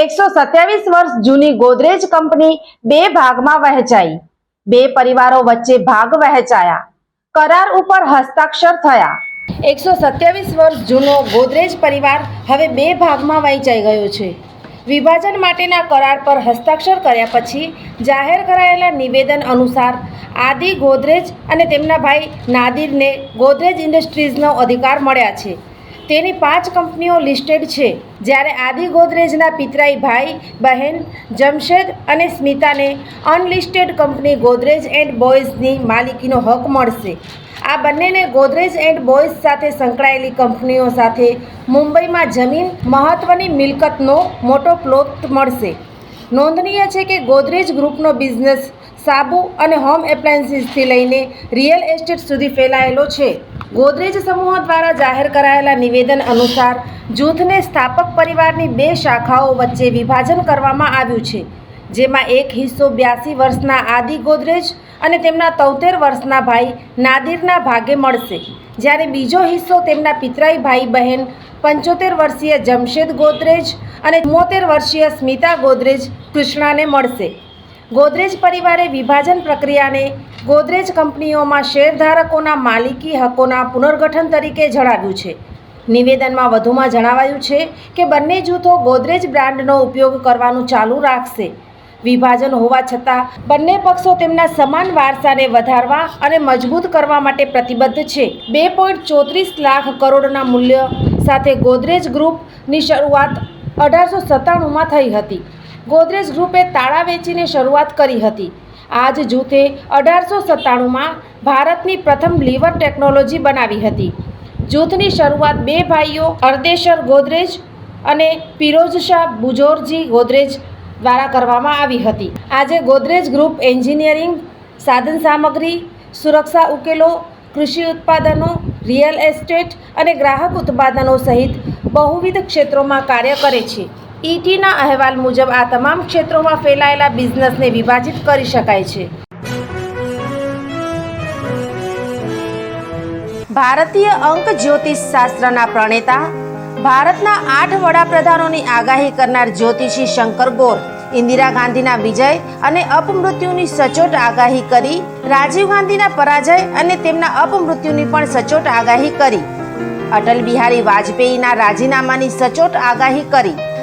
એકસો સત્યાવીસ વર્ષ જૂની ગોદરેજ કંપની બે ભાગમાં વહેંચાઈ. બે પરિવારો વચ્ચે ભાગ વહેંચાયા. કરાર ઉપર હસ્તાક્ષર થયા. એકસો સત્યાવીસ વર્ષ જૂનો ગોદરેજ પરિવાર હવે બે ભાગમાં વહેંચાઈ ગયો છે. વિભાજન માટેના કરાર પર હસ્તાક્ષર કર્યા પછી જાહેર કરાયેલા નિવેદન અનુસાર આદિ ગોદરેજ અને તેમના ભાઈ નાદિરને ગોદરેજ ઇન્ડસ્ટ્રીઝનો અધિકાર મળ્યા છે. તેની પાંચ કંપનીઓ લિસ્ટેડ છે, જ્યારે આદિ ગોદરેજના પિતરાઈ ભાઈ, બહેન, જમશેદ અને સ્મિતાને અનલિસ્ટેડ કંપની ગોદરેજ એન્ડ બોયઝની માલિકીનો હક મળશે. આ બંનેને ગોદરેજ એન્ડ બોયઝ સાથે સંકળાયેલી કંપનીઓ સાથે મુંબઈમાં જમીન મહત્ત્વની મિલકતનો મોટો પ્લોટ મળશે. નોંધનીય છે કે ગોદરેજ ગ્રુપનો બિઝનેસ સાબુ અને હોમ એપ્લાયન્સીસથી લઈને રિયલ એસ્ટેટ સુધી ફેલાયેલો છે. ગોદરેજ સમૂહ દ્વારા જાહેર કરાયેલા નિવેદન અનુસાર જૂથને સ્થાપક પરિવારની બે શાખાઓ વચ્ચે વિભાજન કરવામાં આવ્યું છે, જેમાં એક હિસ્સો બ્યાસી વર્ષના આદિ ગોદરેજ અને તેમના તોતેર વર્ષના ભાઈ નાદિરના ભાગે મળશે. જ્યારે બીજો હિસ્સો તેમના પિતરાઈ ભાઈ બહેન પંચોતેર વર્ષીય જમશેદ ગોદરેજ અને ચુમ્મોતેર વર્ષીય સ્મિતા ગોદરેજ કૃષ્ણાને મળશે. ગોદરેજ પરિવારે વિભાજન પ્રક્રિયાને ગોદરેજ કંપનીઓમાં શેરધારકોના માલિકી હકોના પુનર્ગઠન તરીકે જણાવ્યું છે. નિવેદનમાં વધુમાં જણાવાયું છે કે બંને જૂથો ગોદરેજ બ્રાન્ડનો ઉપયોગ કરવાનું ચાલુ રાખશે. વિભાજન હોવા છતાં, બંને પક્ષો તેમના સમાન વારસાને વધારવા અને મજબૂત કરવા માટે પ્રતિબદ્ધ છે. બે પોઈન્ટ ચોત્રીસ લાખ કરોડના મૂલ્ય સાથે ગોદરેજ ગ્રુપની શરૂઆત અઢારસો સત્તાણુંમાં થઈ હતી. ગોદરેજ ગ્રુપે તાળા વેચીને શરૂઆત કરી હતી. આ જ જૂથે અઢારસો સત્તાણુંમાં ભારતની પ્રથમ લીવર ટેકનોલોજી બનાવી હતી. જૂથની શરૂઆત બે ભાઈઓ, અર્દેશર ગોદરેજ અને પિરોજ શાહ બુજોરજી ગોદરેજ દ્વારા કરવામાં આવી હતી. આજે ગોદરેજ ગ્રુપ એન્જિનિયરિંગ, સાધન સામગ્રી, સુરક્ષા ઉકેલો, કૃષિ ઉત્પાદનો, રિયલ એસ્ટેટ અને ગ્રાહક ઉત્પાદનો સહિત બહુવિધ ક્ષેત્રોમાં કાર્ય કરે છે. ઈટીના અહેવાલ મુજબ આ તમામ ક્ષેત્રોમાં ફેલાયેલા બિઝનેસને વિભાજિત કરી શકાય છે. ભારતીય અંક જ્યોતિષ શાસ્ત્રના પ્રણેતા, ભારતના આઠ વડાપ્રધાનોની આગાહી કરનાર જ્યોતિષી શંકર ગોર, ઇન્દિરા ગાંધીના વિજય અને અપમૃત્યુની સચોટ આગાહી કરી, રાજીવ ગાંધીના પરાજય અને તેમના અપમૃત્યુની પણ સચોટ આગાહી કરી. અટલ બિહારી વાજપેયીના રાજીનામાની સચોટ આગાહી કરી.